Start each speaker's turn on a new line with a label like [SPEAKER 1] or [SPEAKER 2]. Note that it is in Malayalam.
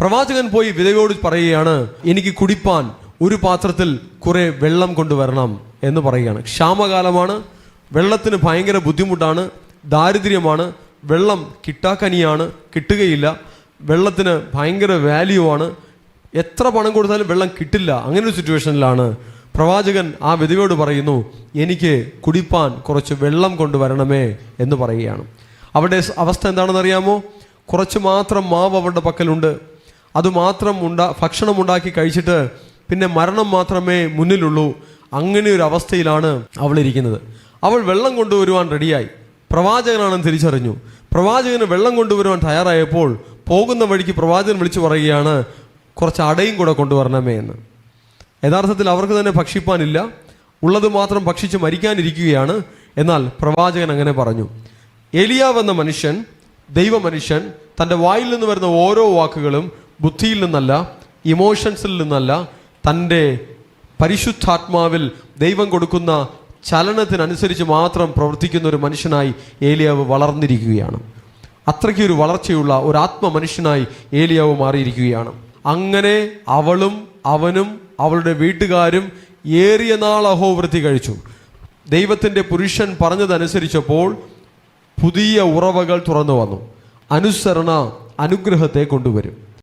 [SPEAKER 1] പ്രവാചകൻ പോയി വിധവയോട് പറയുകയാണ് എനിക്ക് കുടിപ്പാൻ ഒരു പാത്രത്തിൽ കുറെ വെള്ളം കൊണ്ടുവരണം എന്ന് പറയുകയാണ്. ക്ഷാമകാലമാണ് വെള്ളത്തിന് ഭയങ്കര ബുദ്ധിമുട്ടാണ് ദാരിദ്ര്യമാണ് വെള്ളം കിട്ടാക്കനിയാണ് കിട്ടുകയില്ല വെള്ളത്തിന് ഭയങ്കര വാല്യൂ ആണ്. എത്ര പണം കൊടുത്താലും വെള്ളം കിട്ടില്ല. അങ്ങനെ ഒരു സിറ്റുവേഷനിലാണ് പ്രവാചകൻ ആ വിധവയോട് പറയുന്നു എനിക്ക് കുടിപ്പാൻ കുറച്ച് വെള്ളം കൊണ്ടുവരണമേ എന്ന് പറയുകയാണ്. അവിടെ അവസ്ഥ എന്താണെന്ന് അറിയാമോ കുറച്ച് മാത്രം മാവ് അവരുടെ പക്കലുണ്ട്. അതുമാത്രം ഉണ്ടാ ഭക്ഷണം ഉണ്ടാക്കി കഴിച്ചിട്ട് പിന്നെ മരണം മാത്രമേ മുന്നിലുള്ളൂ. അങ്ങനെ ഒരു അവസ്ഥയിലാണ് അവളിരിക്കുന്നത്. അവൾ വെള്ളം കൊണ്ടുവരുവാൻ റെഡിയായി. പ്രവാചകനാണെന്ന് തിരിച്ചറിഞ്ഞു. പ്രവാചകന് വെള്ളം കൊണ്ടുവരുവാൻ തയ്യാറായപ്പോൾ പോകുന്ന വഴിക്ക് പ്രവാചകൻ വിളിച്ചു പറയുകയാണ് കുറച്ച് അടയും കൂടെ കൊണ്ടുവരണമേ എന്ന്. യഥാർത്ഥത്തിൽ അവർക്ക് തന്നെ ഭക്ഷിപ്പാനില്ല. ഉള്ളത് മാത്രം ഭക്ഷിച്ച് മരിക്കാനിരിക്കുകയാണ്. എന്നാൽ പ്രവാചകൻ അങ്ങനെ പറഞ്ഞു. എലിയാവ് എന്ന മനുഷ്യൻ ദൈവമനുഷ്യൻ തന്റെ വായിൽ നിന്ന് വരുന്ന ഓരോ വാക്കുകളും ബുദ്ധിയിൽ നിന്നല്ല ഇമോഷൻസിൽ നിന്നല്ല തന്റെ പരിശുദ്ധാത്മാവിൽ ദൈവം കൊടുക്കുന്ന ചലനത്തിനനുസരിച്ച് മാത്രം പ്രവർത്തിക്കുന്ന ഒരു മനുഷ്യനായി ഏലിയാവ് വളർന്നിരിക്കുകയാണ്. അത്രയ്ക്ക് ഒരു വളർച്ചയുള്ള ഒരു ആത്മ മനുഷ്യനായി ഏലിയാവ് മാറിയിരിക്കുകയാണ്. അങ്ങനെ അവളും അവനും അവളുടെ വീട്ടുകാരും ഏറിയ നാൾ അഹോവൃത്തി കഴിച്ചു. ദൈവത്തിന്റെ പുരുഷൻ പറഞ്ഞതനുസരിച്ചപ്പോൾ പുതിയ ഉറവകൾ തുറന്നു വന്നു. അനുസരണ അനുഗ്രഹത്തെ കൊണ്ടുവരും.